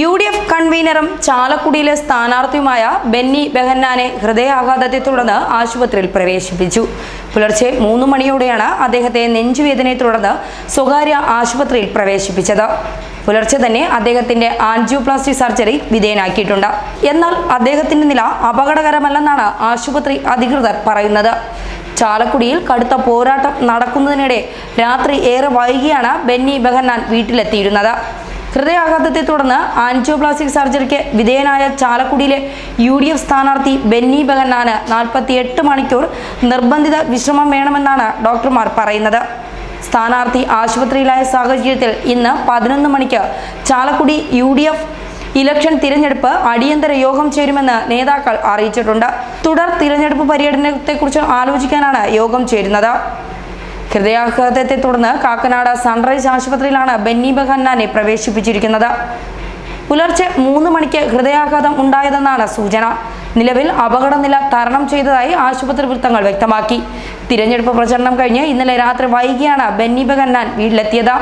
U D F കൺവീനറും ചാലക്കുടിയിലെ സ്ഥാനാർത്ഥിയുമായ ബെന്നി ബെഹന്നാനെ ഹൃദയാഘാതത്തെ തുടർന്ന് ആശുപത്രിയിൽ പ്രവേശിപ്പിച്ചു. പുലർച്ചെ മൂന്ന് മണിയോടെയാണ് അദ്ദേഹത്തെ നെഞ്ചുവേദനയെ തുടർന്ന് സ്വകാര്യ ആശുപത്രിയിൽ പ്രവേശിപ്പിച്ചത്. പുലർച്ചെ തന്നെ അദ്ദേഹത്തിന്റെ ആൻജിയോപ്ലാസ്റ്റി സർജറി വിധേയനാക്കിയിട്ടുണ്ട്. എന്നാൽ അദ്ദേഹത്തിന്റെ നില അപകടകരമല്ലെന്നാണ് ആശുപത്രി അധികൃതർ പറയുന്നത്. ചാലക്കുടിയിൽ കടുത്ത പോരാട്ടം നടക്കുന്നതിനിടെ രാത്രി ഏറെ വൈകിയാണ് ബെന്നി ബെഹന്നാൻ വീട്ടിലെത്തിയിരുന്നത്. ഹൃദയാഘാതത്തെ തുടർന്ന് ആൻജിയോപ്ലാസ്റ്റിക് സർജറിക്ക് വിധേയനായ ചാലക്കുടിയിലെ യു ഡി എഫ് സ്ഥാനാർത്ഥി ബെന്നി ബെഹന്നാന് നാൽപ്പത്തി എട്ട് മണിക്കൂർ നിർബന്ധിത വിശ്രമം വേണമെന്നാണ് ഡോക്ടർമാർ പറയുന്നത്. സ്ഥാനാർത്ഥി ആശുപത്രിയിലായ സാഹചര്യത്തിൽ ഇന്ന് പതിനൊന്ന് മണിക്ക് Chalakudy U D F election തിരഞ്ഞെടുപ്പ് അടിയന്തര യോഗം ചേരുമെന്ന് നേതാക്കൾ അറിയിച്ചിട്ടുണ്ട്. തുടർ തിരഞ്ഞെടുപ്പ് പര്യടനത്തെക്കുറിച്ച് ആലോചിക്കാനാണ് യോഗം ചേരുന്നത്. ഹൃദയാഘാതത്തെ തുടർന്ന് കാക്കനാട് സൺറൈസ് ആശുപത്രിയിലാണ് ബെന്നി ബഹന്നാനെ പ്രവേശിപ്പിച്ചിരിക്കുന്നത്. പുലർച്ചെ മൂന്ന് മണിക്ക് ഹൃദയാഘാതം ഉണ്ടായതെന്നാണ് സൂചന. നിലവിൽ അപകടനില തരണം ചെയ്തതായി ആശുപത്രി വൃത്തങ്ങൾ വ്യക്തമാക്കി. തിരഞ്ഞെടുപ്പ് പ്രചരണം കഴിഞ്ഞ് ഇന്നലെ രാത്രി വൈകിയാണ് ബെന്നി ബഹന്നാൻ വീട്ടിലെത്തിയത്.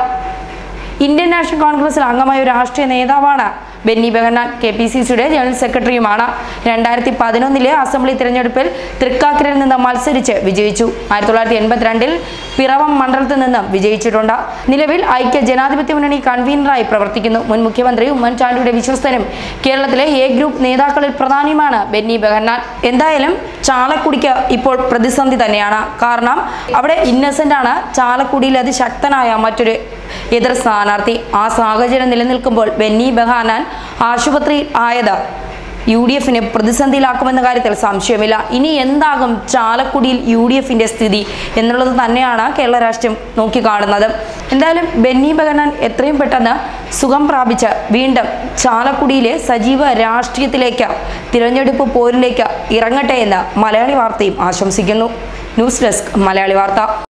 ഇന്ത്യൻ നാഷണൽ കോൺഗ്രസിൽ അംഗമായ ഒരു രാഷ്ട്രീയ നേതാവാണ്. Benny Behanan K P C സിയുടെ ജനറൽ സെക്രട്ടറിയുമാണ്. രണ്ടായിരത്തി പതിനൊന്നിലെ അസംബ്ലി തിരഞ്ഞെടുപ്പിൽ തൃക്കാക്കരയിൽ നിന്ന് മത്സരിച്ച് വിജയിച്ചു. ആയിരത്തി തൊള്ളായിരത്തി എൺപത്തിരണ്ടിൽ പിറവം മണ്ഡലത്തിൽ നിന്ന് വിജയിച്ചിട്ടുണ്ട്. നിലവിൽ ഐക്യ ജനാധിപത്യ മുന്നണി കൺവീനറായി പ്രവർത്തിക്കുന്നു. മുൻ മുഖ്യമന്ത്രി ഉമ്മൻചാണ്ടിയുടെ വിശ്വസ്തനും കേരളത്തിലെ എ ഗ്രൂപ്പ് നേതാക്കളിൽ പ്രധാനിയുമാണ് ബെന്നി ബെഹന്നാൻ എന്തായാലും ചാലക്കുടിക്ക് ഇപ്പോൾ പ്രതിസന്ധി തന്നെയാണ്. കാരണം അവിടെ ഇന്നസെന്റ് ആണ്. ചാലക്കുടിയിൽ അതിശക്തനായ മറ്റൊരു എതിർ സ്ഥാനാർത്ഥി ആ സാഹചര്യം നിലനിൽക്കുമ്പോൾ ബെന്നി ബെഹാനാൻ ആശുപത്രി ആയത് യു ഡി എഫിനെ പ്രതിസന്ധിയിലാക്കുമെന്ന കാര്യത്തിൽ സംശയമില്ല. ഇനി എന്താകും ചാലക്കുടിയിൽ യു ഡി എഫിന്റെ സ്ഥിതി എന്നുള്ളത് തന്നെയാണ് കേരള രാഷ്ട്രീയം നോക്കിക്കാണുന്നത്. എന്തായാലും ബെന്നി ബഗനാൻ എത്രയും പെട്ടെന്ന് സുഖം പ്രാപിച്ച് വീണ്ടും ചാലക്കുടിയിലെ സജീവ രാഷ്ട്രീയത്തിലേക്ക് തിരഞ്ഞെടുപ്പ് പോരിലേക്ക് ഇറങ്ങട്ടെ എന്ന് മലയാളി വാർത്തയും ആശംസിക്കുന്നു. ന്യൂസ് ഡെസ്ക് മലയാളി വാർത്ത.